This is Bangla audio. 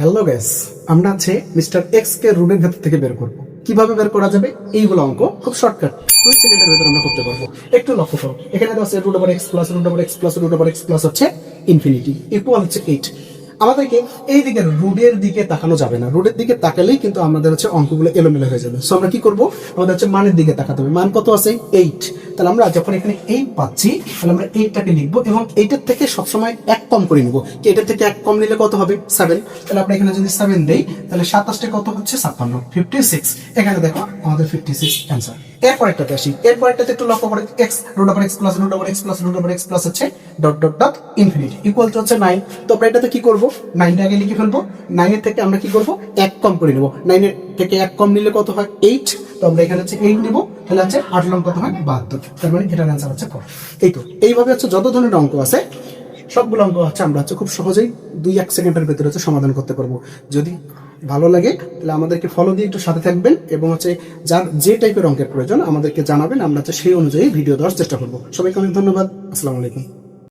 হ্যালো গ্যাস আমরা আছে মিস্টার এক্স কে রুটের ভেতর থেকে বের করব। কীভাবে বের করা যাবে? এইগুলো অঙ্ক, খুব শর্টকাট দুই সেকেন্ডের ভেতর আমরা করতে পারব। একটু লক্ষ্য করো। এখানে দেওয়া আছে root over x plus root over x plus root over x plus হচ্ছে ইনফিনিটি ইকুয়াল হচ্ছে এইট আমাদেরকে এই দিকে রুডের দিকে তাকানো যাবে না। রুডের দিকে তাকালেই কিন্তু আমাদের হচ্ছে অঙ্কগুলো এলোমেলো হয়ে যাবে। সো আমরা কি করব? আমাদের হচ্ছে মানের দিকে তাকাতে হবে। মান কত আছে? এইট তাহলে আমরা যখন এখানে এইট পাচ্ছি, তাহলে আমরা এইটটাকে লিখব এবং এইটার থেকে সবসময় এক কম করে নিবো। এটার থেকে এক কম নিলে কত হবে? সেভেন তাহলে আমরা এখানে যদি সেভেন দেই, তাহলে সাতাশটা কত হচ্ছে? ছাপ্পান্ন। ফিফটি সিক্স এখানে দেখো, আমাদের ফিফটি সিক্স অ্যান্সার এরপর একটাতে আসি। এরপর একটাতে একটু লক্ষ্য করে x root over x plus root over x plus root over x plus হচ্ছে dot dot dot infinity equal to হচ্ছে নাইন তো আমরা এটাতে কি করব? নাইনটা আগে লিখে ফেলব। নাইনের থেকে আমরা কি করব? এক কম করে নেব। নাইনের থেকে এক কম নিলে কত হয়? এইট তো আমরা এখানে হচ্ছে এইট নিবো। তাহলে হচ্ছে আট লং কত হয়? বাহাত্তর। তার মানে এটার অ্যান্সার হচ্ছে ফোর এই তো, এইভাবে হচ্ছে যত ধরনের অঙ্ক আছে, সবগুলো অঙ্ক হচ্ছে আমরা হচ্ছে খুব সহজেই দুই এক সেকেন্ডের ভেতরে হচ্ছে সমাধান করতে পারব। যদি ভালো লাগে, তাহলে আমাদেরকে ফলো দিয়ে একটু সাথে থাকবেন এবং হচ্ছে যার যে টাইপের অঙ্কের প্রয়োজন আমাদেরকে জানাবেন, আমরা সেই অনুযায়ী ভিডিও দেওয়ার চেষ্টা করব। সবাইকে অনেক ধন্যবাদ, আসসালামু আলাইকুম।